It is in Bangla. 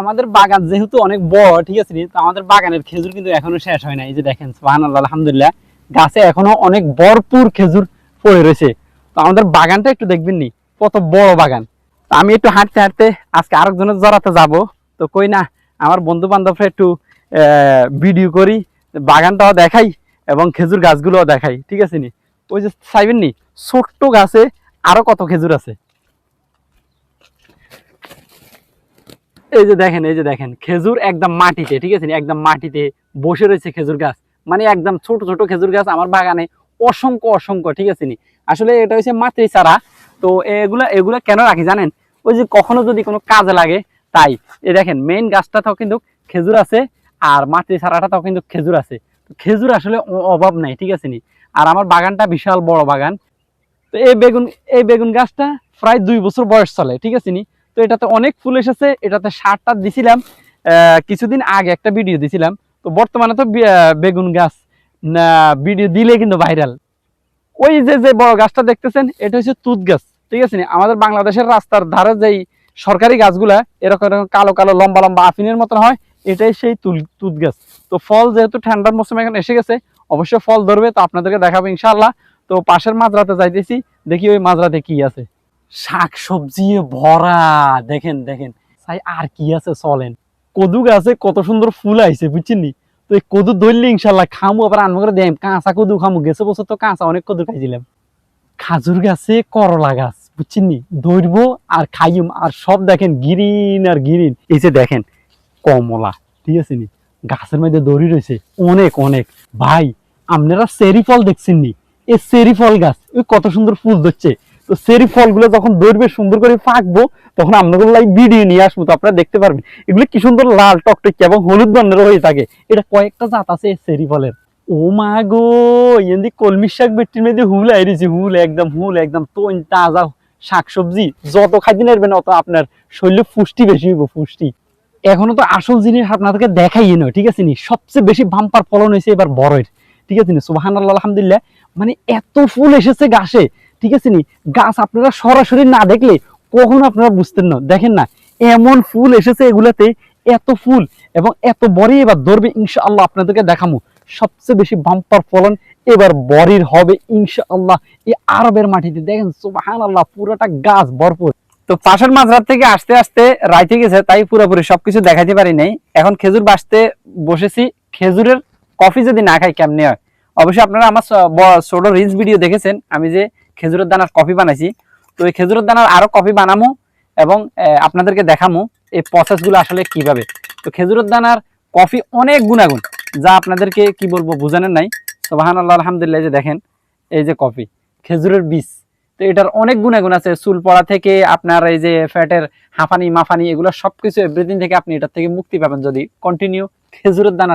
আমাদের বাগান যেহেতু অনেক বড়, ঠিক আছে তো আমাদের বাগানের খেজুর কিন্তু এখনও শেষ হয় না এই যে দেখেন, সুবহানাল্লাহ, আলহামদুলিল্লাহ। গাছে এখনও অনেক ভরপুর খেজুর পড়ে রয়েছে। তো আমাদের বাগানটা একটু দেখবেন নি, কত বড় বাগান। তো আমি একটু হাঁটতে হাঁটতে আজকে আরেকজনের জড়াতে যাব। তো কই না, আমার বন্ধু বান্ধবরা একটু ভিডিও করি, বাগানটাও দেখাই এবং খেজুর গাছগুলোও দেখাই, ঠিক আছে নি? ওই যে চাইবেন নি, ছোট্ট গাছে আরও কত খেজুর আছে? এই যে দেখেন, এই যে দেখেন, খেজুর একদম মাটিতে, ঠিক আছে একদম মাটিতে বসে রয়েছে খেজুর গাছ। মানে একদম ছোট ছোট খেজুর গাছ আমার বাগানে অসংখ্য অসংখ্য, ঠিক আছে নি? আসলে এটা হচ্ছে মাতৃ চারা তো এগুলা এগুলা কেন রাখি জানেন? ওই যে কখনো যদি কোনো কাজে লাগে, তাই। এই দেখেন মেইন গাছটাতেও কিন্তু খেজুর আছে আর মাতৃ চারাটাতেও কিন্তু খেজুর আছে। খেজুর আসলে অভাব নাই, ঠিক আছে নি? আর আমার বাগানটা বিশাল বড় বাগান। তো এই বেগুন এই বেগুন গাছটা প্রায় দুই বছর বয়স চলে, ঠিক আছে নি? তো এটাতে অনেক ফুল এসেছে, এটাতে সারটা দিছিলাম কিছুদিন আগে একটা ভিডিও দিছিলাম। তো বর্তমানে তো বেগুন গাছ ভিডিও দিলে কিন্তু ভাইরাল ওই যে যে বড় গাছটা দেখতেছেন, এটা হচ্ছে তুত গাছ, ঠিক আছে? আমাদের বাংলাদেশের রাস্তার ধারে যেই সরকারি গাছগুলা, এরকম এরকম কালো কালো, লম্বা লম্বা আফিনের মতন হয়, এটাই সেই তুল, তুত গাছ। তো ফল যেহেতু ঠান্ডার মৌসুমে এখন এসে গেছে অবশ্যই ফল ধরবে, তো আপনাদেরকে দেখাবো ইনশাআল্লাহ। তো পাশের মাঝরাতে যাইতেছি, দেখি ওই মাঝরাতে কি আছে। শাক সবজি ভরা। দেখেন দেখেন। তাই আর কি আছে চলেন। কদু গাছে কত সুন্দর ফুল আইছে, বুঝছেন তো এই কদু ধরলে ইনশাল্লাহ খামু, আবার আনব করে দেয় কাঁচা কদু খামু। গেছে বছর তো কাঁচা, অনেক কদু খাইছিলাম। খাজুর গাছে করলা গাছ, বুঝছেন ধরবো আর খাইম। আর সব দেখেন, গ্রিন আর গ্রিন। এই যে দেখেন, কমলা, ঠিক আছে নি? গাছের মধ্যে দড়ি রয়েছে, অনেক অনেক। ভাই, আপনারা সেরি ফল দেখছেন নি? এই সেরি ফল গাছ, ওই কত সুন্দর ফুল ধরছে। তো সেরি ফলগুলো যখন ধরবে সুন্দর করে পাকবো তখন আপনাদের লাইভ ভিডিও নিয়ে আসব, তো আপনারা দেখতে পারবেন। এগুলো কি সুন্দর লাল টকটকে এবং হলুদ বর্ণের হয়ে থাকে। এটা কয়েকটা জাত আছে সেরি ফলের। ও মা গো এন্দি কলমি শাক বেটির মধ্যে হুল আইরিছি, হুল একদম হুল একদম, তোন, তাজা শাকসবজি। যত খাইতে নেবেন অত আপনার শরীরে পুষ্টি বেশি হইব, পুষ্টি। এখনও তো আসল জিনিস আপনাদেরকে দেখাই নয়, ঠিক আছে নি? সবচেয়ে বেশি বাম্পার ফলন হয়েছে এবার বড়ের, ঠিক আছে নি? সুবাহান আলহামদুলিল্লাহ। মানে এত ফুল এসেছে গাছে ঠিক আছে নি? গাছ আপনারা সরাসরি না দেখলে কখনো আপনারা বুঝতেন না। দেখেন না, এমন ফুল এসেছে এগুলাতে, এত ফুল এবং এত বড়ি এবার ধরবে, ইনশাআল্লাহ আপনাদেরকে দেখামু। সবচেয়ে বেশি বাম্পার ফলন এবার বড়ির হবে, ইনশাআল্লাহ। এই আরবের মাটিতে দেখেন সুবাহান আল্লাহ পুরোটা গাছ ভরপুর। তো পাশের মাঝরাত থেকে আসতে আসতে রাইতে গেছে, তাই পুরোপুরি সবকিছু দেখাতে পারি নাই। এখন খেজুর বাসতে বসেছি। খেজুরের কফি যদি না খাই, কেমনে হয়? অবশ্যই আপনারা আমার ছোট রিলস ভিডিও দেখেছেন। আমি যে খেজুরের দানার কফি বানাইছি। তো এই খেজুরের দানার আরও কফি বানামো এবং আপনাদেরকে দেখামো এই প্রসেসগুলো আসলে কীভাবে। তো খেজুরের দানার কফি অনেক গুণাগুণ, যা আপনাদেরকে কি বলব বোঝানোর নাই। সোবাহান আল্লাহ আলহামদুলিল্লাহ যে দেখেন, এই যে কফি খেজুরের বীজ। তো এটার অনেক গুণাগুণ আছে, চুল পড়া থেকে আপনার এই যে ফ্যাটের হাঁফানি, মাফানি, এগুলো সবকিছু এভরিথিং থেকে আপনি এটার থেকে মুক্তি পাবেন যদি কন্টিনিউ খেজুরের দানার